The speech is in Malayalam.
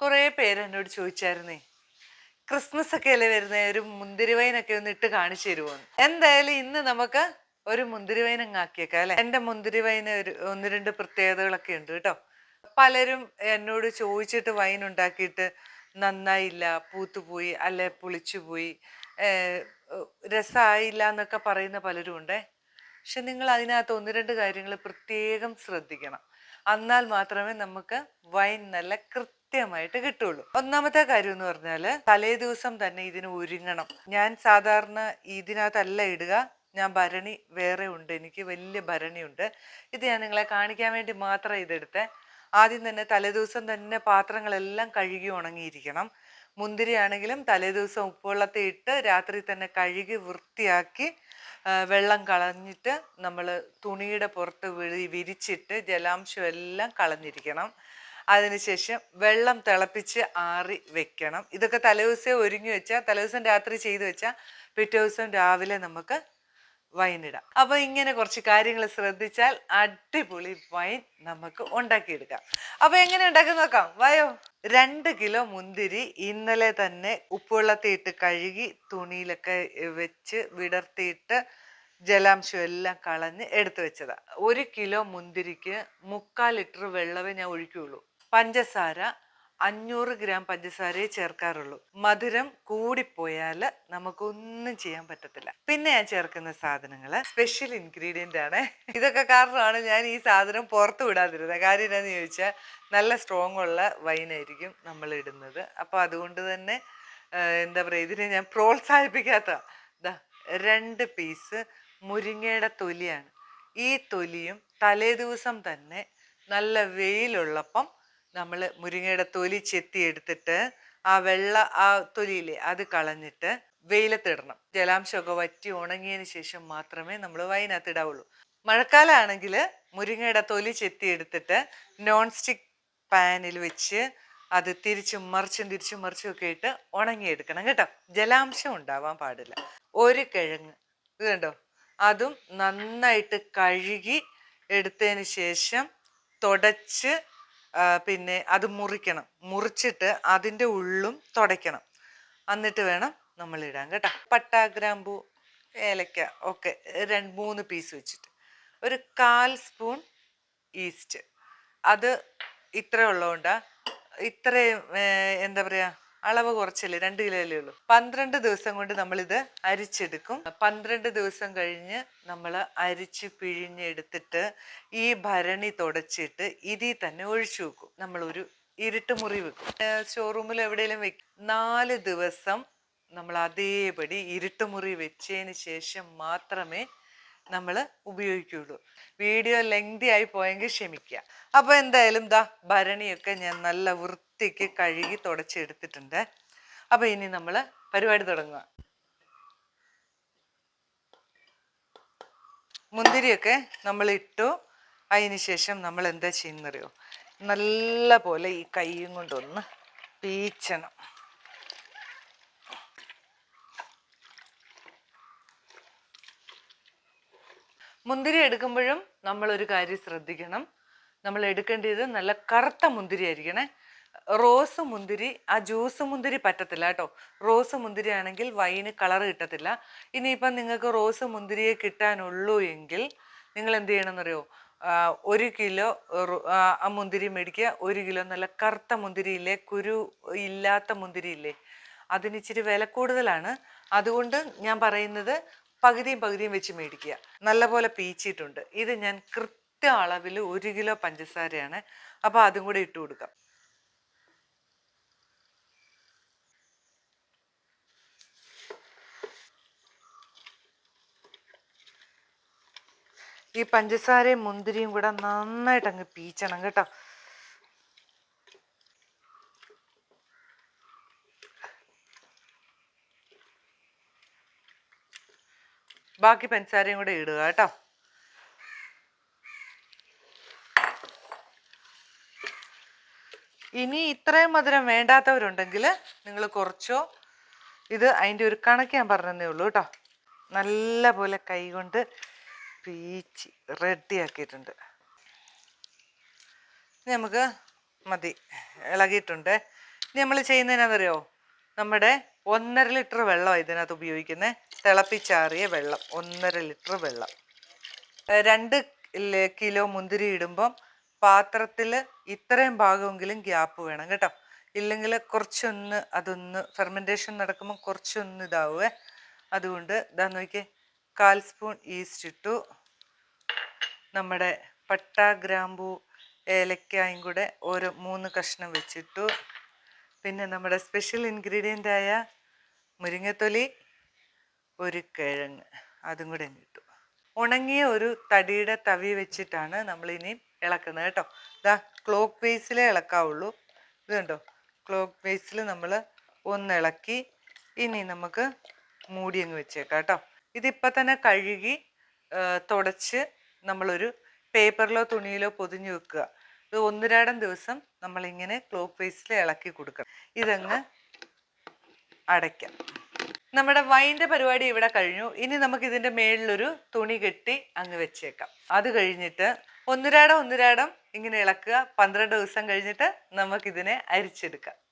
കുറേ പേര് എന്നോട് ചോദിച്ചായിരുന്നേ ക്രിസ്മസ് ഒക്കെ അല്ലേ വരുന്നത് ഒരു മുന്തിരി വൈനൊക്കെ ഒന്ന് ഇട്ട് കാണിച്ചു തരുമോ എന്തായാലും ഇന്ന് നമുക്ക് ഒരു മുന്തിരി വൈൻ അങ്ങ് ആക്കിയേക്കാം അല്ലെ? എന്റെ മുന്തിരി വൈന് ഒരു ഒന്ന് രണ്ട് പ്രത്യേകതകളൊക്കെ ഉണ്ട് കേട്ടോ. പലരും എന്നോട് ചോദിച്ചിട്ട് വൈൻ ഉണ്ടാക്കിയിട്ട് നന്നായില്ല പൂത്തുപോയി അല്ലെ പുളിച്ചുപോയി രസമായില്ല എന്നൊക്കെ പറയുന്ന പലരും ഉണ്ടേ. പക്ഷെ നിങ്ങൾ അതിനകത്ത് ഒന്ന് രണ്ട് കാര്യങ്ങൾ പ്രത്യേകം ശ്രദ്ധിക്കണം. എന്നാൽ മാത്രമേ നമുക്ക് വൈൻ നല്ല കൃത്യമായിട്ട് കിട്ടുള്ളൂ. ഒന്നാമത്തെ കാര്യം എന്ന് പറഞ്ഞാൽ തലേ ദിവസം തന്നെ ഇതിന് ഒരുങ്ങണം. ഞാൻ സാധാരണ ഇതിനകത്തല്ല ഇടുക. ഞാൻ ഭരണി വേറെ ഉണ്ട്. എനിക്ക് വലിയ ഭരണിയുണ്ട്. ഇത് ഞാൻ നിങ്ങളെ കാണിക്കാൻ വേണ്ടി മാത്രം ഇതെടുത്തെ. ആദ്യം തന്നെ തലേദിവസം തന്നെ പാത്രങ്ങളെല്ലാം കഴുകി ഉണങ്ങിയിരിക്കണം. മുന്തിരി ആണെങ്കിലും തലേദിവസം ഉപ്പുവെള്ളത്തിൽ ഇട്ട് രാത്രി തന്നെ കഴുകി വൃത്തിയാക്കി വെള്ളം കളഞ്ഞിട്ട് നമ്മൾ തുണിയുടെ പുറത്ത് വിരിച്ചിട്ട് ജലാംശം എല്ലാം കളഞ്ഞിരിക്കണം. അതിനുശേഷം വെള്ളം തിളപ്പിച്ച് ആറി വെക്കണം. ഇതൊക്കെ തലേദിവസം ഒരുങ്ങി വെച്ചാൽ തലേദിവസം രാത്രി ചെയ്ത് വെച്ചാൽ പിറ്റേ ദിവസം രാവിലെ നമുക്ക് വൈൻ ഇടാം അപ്പൊ ഇങ്ങനെ കുറച്ച് കാര്യങ്ങൾ ശ്രദ്ധിച്ചാൽ അടിപൊളി വൈൻ നമുക്ക് ഉണ്ടാക്കിയെടുക്കാം. അപ്പൊ എങ്ങനെ ഉണ്ടാക്കി നോക്കാം. വയോ? രണ്ട് കിലോ മുന്തിരി ഇന്നലെ തന്നെ ഉപ്പുവെള്ളത്തിയിട്ട് കഴുകി തുണിയിലൊക്കെ വെച്ച് വിടർത്തിയിട്ട് ജലാംശം എല്ലാം കളഞ്ഞ് എടുത്തു വെച്ചതാ. ഒരു കിലോ മുന്തിരിക്ക് മുക്കാൽ ലിറ്റർ വെള്ളമേ ഞാൻ ഒഴിക്കുകയുള്ളൂ. പഞ്ചസാര അഞ്ഞൂറ് ഗ്രാം പഞ്ചസാരയെ ചേർക്കാറുള്ളൂ. മധുരം കൂടിപ്പോയാൽ നമുക്കൊന്നും ചെയ്യാൻ പറ്റത്തില്ല. പിന്നെ ഞാൻ ചേർക്കുന്ന സാധനങ്ങൾ സ്പെഷ്യൽ ഇൻഗ്രീഡിയന്റ് ആണ്. ഇതൊക്കെ കാരണമാണ് ഞാൻ ഈ സാധനം പുറത്ത് വിടാതിരുന്നത്. കാര്യം എന്താണെന്ന് ചോദിച്ചാൽ നല്ല സ്ട്രോങ് ഉള്ള വൈനായിരിക്കും നമ്മൾ ഇടുന്നത്. അപ്പോൾ അതുകൊണ്ട് തന്നെ എന്താ പറയുക ഇതിനെ ഞാൻ പ്രോത്സാഹിപ്പിക്കാത്ത രണ്ട് പീസ് മുരിങ്ങയുടെ തൊലിയാണ്. ഈ തൊലിയും തലേ ദിവസം തന്നെ നല്ല വെയിലുള്ളപ്പം നമ്മൾ മുരിങ്ങയുടെ തൊലി ചെത്തി എടുത്തിട്ട് ആ വെള്ള ആ തൊലിയിലെ അത് കളഞ്ഞിട്ട് വെയിലത്തിടണം ജലാംശമൊക്കെ വറ്റി ഉണങ്ങിയതിന് ശേഷം മാത്രമേ നമ്മൾ വൈനകത്ത് ഇടാവുള്ളൂ. മഴക്കാലമാണെങ്കിൽ മുരിങ്ങയുടെ തൊലി ചെത്തി എടുത്തിട്ട് നോൺ സ്റ്റിക്ക് പാനിൽ വെച്ച് അത് തിരിച്ചും മറിച്ചും തിരിച്ചും മറിച്ചും ഒക്കെ ഇട്ട് ഉണങ്ങിയെടുക്കണം കേട്ടോ. ജലാംശം ഉണ്ടാവാൻ പാടില്ല. ഒരു കിഴങ്ങ്. ഇത് കണ്ടോ? അതും നന്നായിട്ട് കഴുകി എടുത്തതിന് ശേഷം തുടച്ച് പിന്നെ അത് മുറിക്കണം. മുറിച്ചിട്ട് അതിന്റെ ഉള്ളും തുടയ്ക്കണം. എന്നിട്ട് വേണം നമ്മൾ ഇടാൻ കേട്ടോ. പട്ട ഗ്രാമ്പു ഏലക്ക ഒക്കെ രണ്ട് മൂന്ന് പീസ് വെച്ചിട്ട്. ഒരു കാൽ സ്പൂൺ ഈസ്റ്റ് അത് ഇത്ര ഉള്ളതുകൊണ്ടാണ് ഇത്രയും എന്താ പറയാ അളവ് കുറച്ചല്ലേ? രണ്ട് കിലോയിലേ ഉള്ളൂ. പന്ത്രണ്ട് ദിവസം കൊണ്ട് നമ്മളിത് അരിച്ചെടുക്കും. പന്ത്രണ്ട് ദിവസം കഴിഞ്ഞ് നമ്മൾ അരിച്ച് പിഴിഞ്ഞെടുത്തിട്ട് ഈ ഭരണി തുടച്ചിട്ട് ഇതിൽ തന്നെ ഒഴിച്ചു വെക്കും. നമ്മളൊരു ഇരുട്ട് മുറി വെക്കും. ഷോറൂമിൽ എവിടെയെങ്കിലും വെക്കും. നാല് ദിവസം നമ്മൾ അതേപടി ഇരുട്ട് മുറി വെച്ചതിന് ശേഷം മാത്രമേ നമ്മൾ ഉപയോഗിക്കുകയുള്ളൂ വീഡിയോ ലെങ്തി ആയി പോയെങ്കിൽ ക്ഷമിക്കുക. അപ്പോൾ എന്തായാലും ദാ ഭരണിയൊക്കെ ഞാൻ നല്ല വൃത്തിക്ക് കഴുകി തുടച്ചെടുത്തിട്ടുണ്ട്. അപ്പോൾ ഇനി നമ്മൾ പരിപാടി തുടങ്ങുക. മുന്തിരിയൊക്കെ നമ്മൾ ഇട്ടു. അതിന് ശേഷം നമ്മൾ എന്താ ചെയ്യുന്നറിയോ? നല്ല പോലെ ഈ കൈയും കൊണ്ടൊന്ന് പീച്ചണം. മുന്തിരി എടുക്കുമ്പോഴും നമ്മൾ ഒരു കാര്യം ശ്രദ്ധിക്കണം. നമ്മൾ എടുക്കേണ്ടത് നല്ല കറുത്ത മുന്തിരി ആയിരിക്കണേ. റോസ് മുന്തിരി ആ ജ്യൂസ് മുന്തിരി പറ്റത്തില്ല കേട്ടോ. റോസ് മുന്തിരി ആണെങ്കിൽ വൈന് കളർ കിട്ടത്തില്ല. ഇനിയിപ്പം നിങ്ങൾക്ക് റോസ് മുന്തിരിയെ കിട്ടാനുള്ളൂ എങ്കിൽ നിങ്ങൾ എന്ത് ചെയ്യണമെന്നറിയോ? ഒരു കിലോ ആ മുന്തിരി മേടിക്കുക. ഒരു കിലോ നല്ല കറുത്ത മുന്തിരിയില്ലേ കുരു ഇല്ലാത്ത മുന്തിരിയില്ലേ അതിന് ഇച്ചിരി വില കൂടുതലാണ്. അതുകൊണ്ട് ഞാൻ പറയുന്നത് പകുതിയും പകുതിയും വെച്ച് മേടിക്കുക. നല്ലപോലെ പീച്ചിട്ടുണ്ട് ഇത് ഞാൻ കൃത്യ അളവിൽ ഒരു കിലോ പഞ്ചസാരയാണ്. അപ്പോൾ അതും കൂടെ ഇട്ട് കൊടുക്കാം. ഈ പഞ്ചസാരയും മുന്തിരിയും കൂടെ നന്നായിട്ട് അങ്ങ് പീച്ചണം കേട്ടോ. ബാക്കി പഞ്ചസാരയും കൂടെ ഇടുക കേട്ടോ. ഇനി ഇത്രയും മധുരം വേണ്ടാത്തവരുണ്ടെങ്കിൽ നിങ്ങൾ കുറച്ചോ ഇത് അതിന്റെ ഒരു കണക്ക് ഞാൻ പറഞ്ഞതേ ഉള്ളൂ കേട്ടോ. നല്ല പോലെ കൈകൊണ്ട് പീച്ച് റെഡിയാക്കിയിട്ടുണ്ട്. നമുക്ക് മതി ഇളകിയിട്ടുണ്ട്. ഇനി നമ്മൾ ചെയ്യുന്നതിനാണെന്നറിയോ നമ്മുടെ ഒന്നര ലിറ്റർ വെള്ളം ഇതിനകത്ത് ഉപയോഗിക്കുന്നത് തിളപ്പിച്ചാറിയ വെള്ളം ഒന്നര ലിറ്റർ വെള്ളം. രണ്ട് കിലോ മുന്തിരി ഇടുമ്പം പാത്രത്തിൽ ഇത്രയും ഭാഗമെങ്കിലും ഗ്യാപ്പ് വേണം കേട്ടോ. ഇല്ലെങ്കിൽ കുറച്ചൊന്ന് അതൊന്ന് ഫെർമെന്റേഷൻ നടക്കുമ്പോൾ കുറച്ചൊന്ന് ഇതാവുമേ അതുകൊണ്ട് ഇതാ നോക്കിയേ കാൽ സ്പൂൺ ഈസ്റ്റ് ഇട്ടു. നമ്മുടെ പട്ട ഗ്രാമ്പൂ ഏലക്കായും കൂടെ ഓരോ മൂന്ന് കഷ്ണം വെച്ചിട്ടു. പിന്നെ നമ്മുടെ സ്പെഷ്യൽ ഇൻഗ്രീഡിയന്റായ മുരിങ്ങത്തൊലി ഒരു കിഴങ്ങ് അതും കൂടെ കിട്ടും ഉണങ്ങിയ ഒരു തടിയുടെ തവി വെച്ചിട്ടാണ് നമ്മൾ ഇനി ഇളക്കുന്നത് കേട്ടോ. ഇതാ ക്ലോക്ക് ബേസിലേ ഇളക്കാവുള്ളൂ. ഇത് കണ്ടോ? ക്ലോക്ക് ബേസിൽ നമ്മൾ ഒന്ന് ഇളക്കി ഇനി നമുക്ക് മൂടി അങ്ങ് വെച്ചേക്കാം കേട്ടോ. ഇതിപ്പോൾ തന്നെ കഴുകി തുടച്ച് നമ്മളൊരു പേപ്പറിലോ തുണിയിലോ പൊതിഞ്ഞു വെക്കുക. ഇത് ഒന്നുരാടം ദിവസം നമ്മളിങ്ങനെ ക്ലോക്ക് ബേസിൽ ഇളക്കി കൊടുക്കണം. ഇതങ്ങ് അടയ്ക്കാം. നമ്മുടെ വൈന്റെ പരിപാടി ഇവിടെ കഴിഞ്ഞു. ഇനി നമുക്ക് ഇതിന്റെ മേളിലൊരു തുണി കെട്ടി അങ്ങ് വെച്ചേക്കാം. അത് കഴിഞ്ഞിട്ട് ഒന്നുരാടം ഒന്നുരാടം ഇങ്ങനെ ഇളക്കുക. പന്ത്രണ്ട് ദിവസം കഴിഞ്ഞിട്ട് നമുക്കിതിനെ അരിച്ചെടുക്കാം.